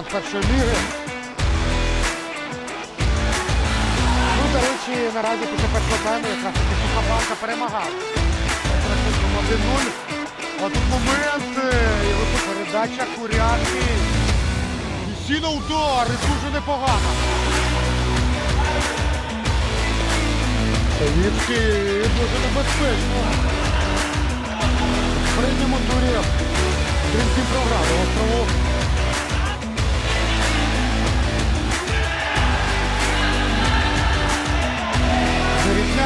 команд першої ліги. Ну, до речі, наразі після першого тайму якраз таки Сухобанка перемагав. Рахунком 1-0. А тут момент, е, і ось передача Курятки. І сіна удар, і дуже непогано. Савіцький дуже небезпечно. В передньому турі дрібні програми острову.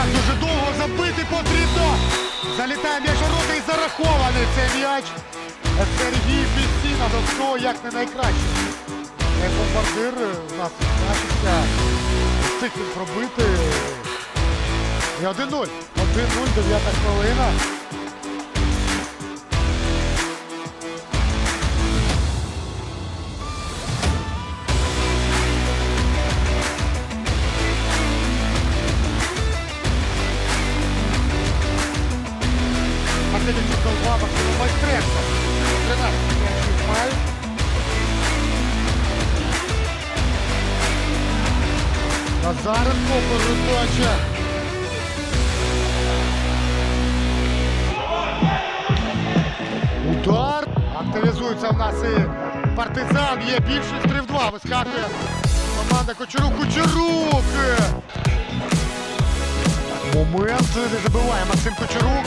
Зарізняк дуже довго забити потрібно. Залітає м'яч ворота і зарахований цей м'яч. Сергій Пісіна до всього як не найкраще. Е, Бомбардир е, у нас значиться. Встиг пробити. І 1-0. 1-0, 9 хвилина. Назаренко передача. Удар. Активізується в нас і партизан. Є більшість 3 в 2. Вискакує команда Кочерук. Кочерук. Момент не забиває Максим Кочерук.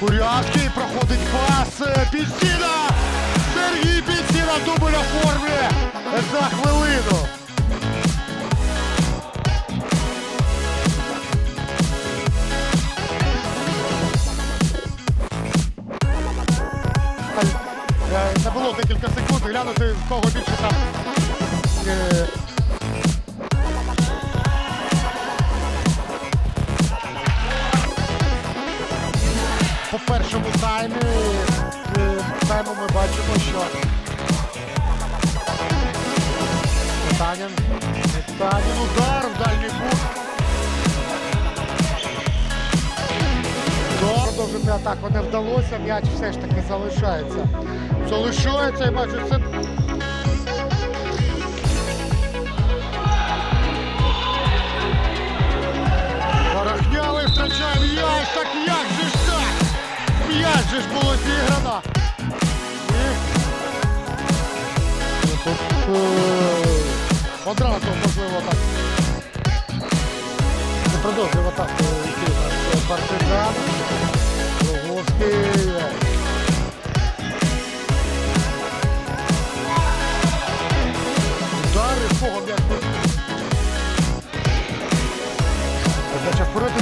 Курятки проходить пас. Підсіна. Сергій Підсіна дубль оформлює за хвилину. Е, Це було декілька секунд глянути, в кого більше там. е, По першому таймі, е, тайму ми бачимо, що Танін, Танін удар в дальній кут. Продовжити атаку не вдалося, м'яч все ж таки залишається. Залишається і бачу, це Порохняли, втрачає м'яч, так як же ж так? М'яч же ж було зіграно. Е, одразу можливо так. Не продовжує атаку йти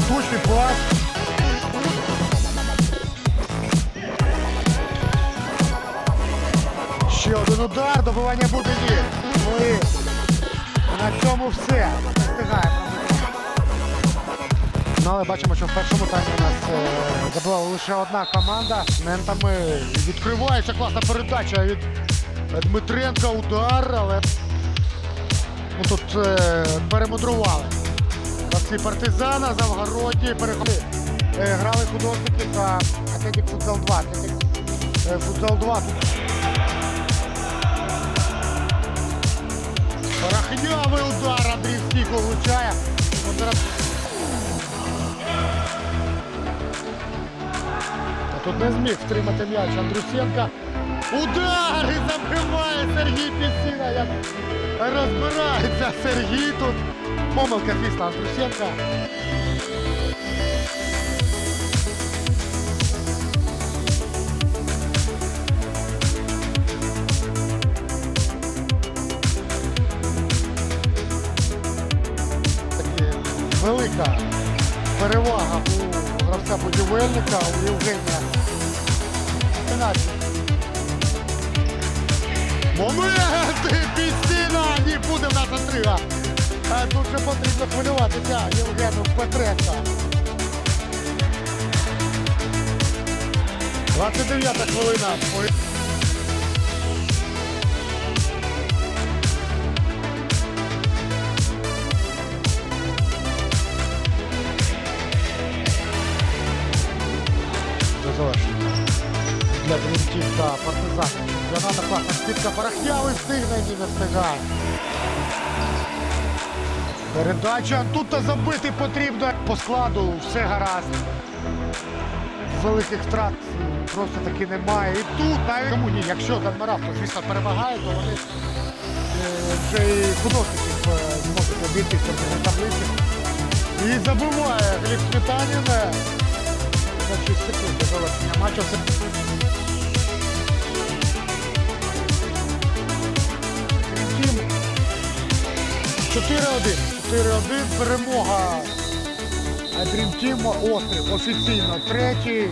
Точний пас. Ще один удар, добивання буде ні. Ну на цьому все. Встигаємо. Ну, але бачимо, що в першому таймі у нас е, забивала лише одна команда. Ментами відкривається класна передача від Дмитренка. Удар, але ну, тут е, перемудрували. Гравці партизана, Завгородні, переходи. Е, грали художники та Атлетик Футзал 2. Атлетик е, Футзал 2 тут. Порохнявий удар Андрій Стіко влучає. Тут не зміг втримати м'яч Андрусенка. Удар і забиває Сергій Пісіна. Як розбирається Сергій тут. Помилка, звісно, Андрусенка. Велика перевага у гравця будівельника, у Євгенія. Моменти! Пісіна! Ні, буде в нас інтрига. А тут же потрібно хвилюватися Євгену Петренко. 29 хвилина. Та партизан. Чемпіоната класна скидка Порохнявий встигне, ні не встигає. Передача. Тут та забити потрібно. По складу все гаразд. Великих втрат просто таки немає. І тут навіть тому ні, якщо Данмарав, то звісно перемагає, то вони е, вже і кудосників е, зможуть обійти в таблиці. І забиває Гліб Сметанін. е, За 6 секунд до завершення матчу. 4-1. 4-1. Перемога Team Острів офіційно третій.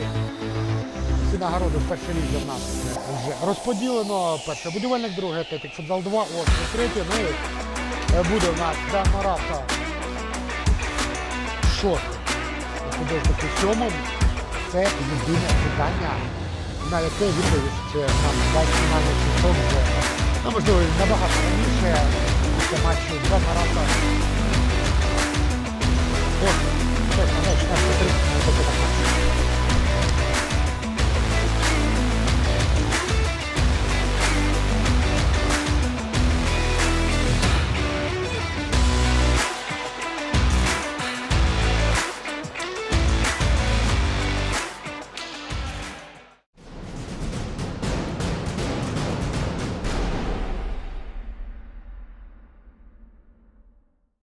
Всі нагороди в першій лізі в нас вже розподілено. Перше будівельник, другий Атлетик, футзал 2, Острів третій. Ну і е, буде в нас Дан Марафа шостий. Художники сьомим. Це єдине питання, на яке відповість е, нам дасть сезон вже, ну, можливо, набагато раніше після матчу Дан Марафа. Ось,